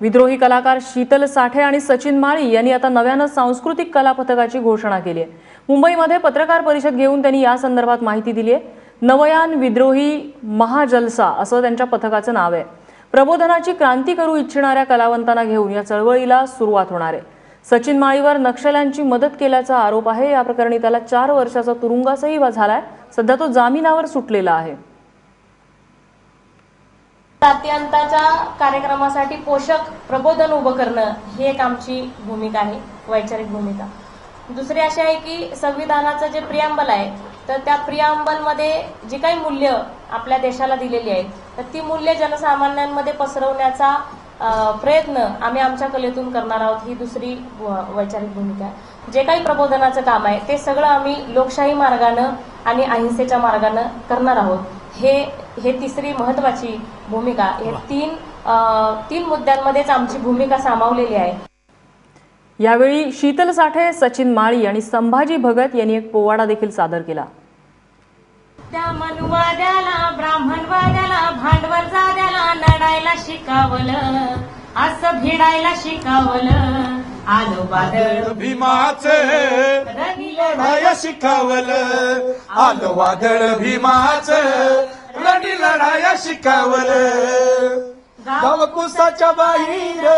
विद्रोही कलाकार शीतल साठे आणि सचिन माळी यांनी आता नव्यानं सांस्कृतिक कला पथकाची घोषणा केली आहे. मुंबईमध्ये पत्रकार परिषद घेऊन त्यांनी या संदर्भात माहिती दिली आहे. नवयान विद्रोही महाजलसा असं त्यांच्या पथकाचं नाव आहे. प्रबोधनाची क्रांती करू इच्छिणाऱ्या कलावंतांना घेऊन या चळवळीला सुरुवात होणार आहे. सचिन माळीवर नक्षल्यांची मदत केल्याचा आरोप आहे. या प्रकरणी त्याला चार वर्षाचा तुरुंगासही झालाय. सध्या तो जामिनावर सुटलेला आहे. जातीअंताच्या कार्यक्रमासाठी पोषक प्रबोधन उभं करणं ही एक आमची भूमिका आहे वैचारिक भूमिका. दुसरी अशी आहे की संविधानाचं जे प्रियांबल आहे तर त्या प्रियांबलमध्ये जी काही मूल्य आपल्या देशाला दिलेली आहेत तर ती मूल्य जनसामान्यांमध्ये पसरवण्याचा प्रयत्न आम्ही आमच्या कलेतून करणार आहोत ही दुसरी व- वैचारिक भूमिका आहे. जे काही प्रबोधनाचं काम आहे ते सगळं आम्ही लोकशाही मार्गानं आणि अहिंसेच्या मार्गानं करणार आहोत. हे हे तिसरी महत्वाची भूमिका. हे तीन तीन मुद्द्यांमध्येच आमची भूमिका सामावलेली आहे. यावेळी शीतल साठे सचिन माळी आणि संभाजी भगत यांनी एक पोवाडा देखील सादर केला. त्या मनुवाद्याला ब्राह्मणवाद्याला भांडवल जाद्याला लढायला शिकावलं असं भिडायला शिकावलं. आलो बादळ भीमाच. लढाया शिकावलं. आलं वादळ भीमाच. रणी लढाया शिकावलं. गावकुसाच्या बाहेर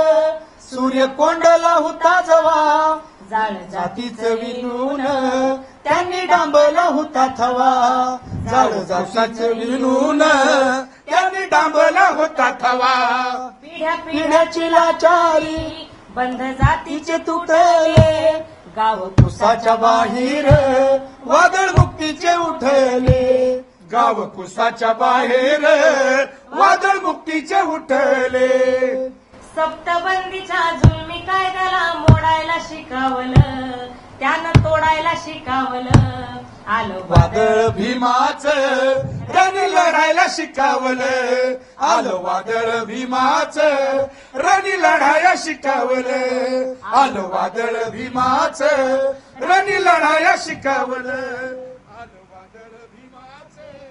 सूर्य कोंडला होता जवा. जाळ जातीच विणून त्यांनी डांबला होता थवा. जाळ जातीच विणून त्यांनी डांबला होता थवा. पिढ्या पिढ्याची लाचारी बंध जातीचे तिचे तुटले. गाव कुसाच्या बाहेर वादळ मुक्तीचे उठले. गाव कुसाच्या बाहेर वादळ मुक्तीचे उठले. सप्तबंदीच्या जुलमी कायद्याला मोडायला शिकावलं. लढायला शिकावलं. आलो वादळ भीमाच रण लढायला शिकावलं. आलो वादळ भीमाच रणी लढाया शिकावलं. आलो वादळ भीमाच रणी लढाया शिकावलं. आलो वादळ भीमाच.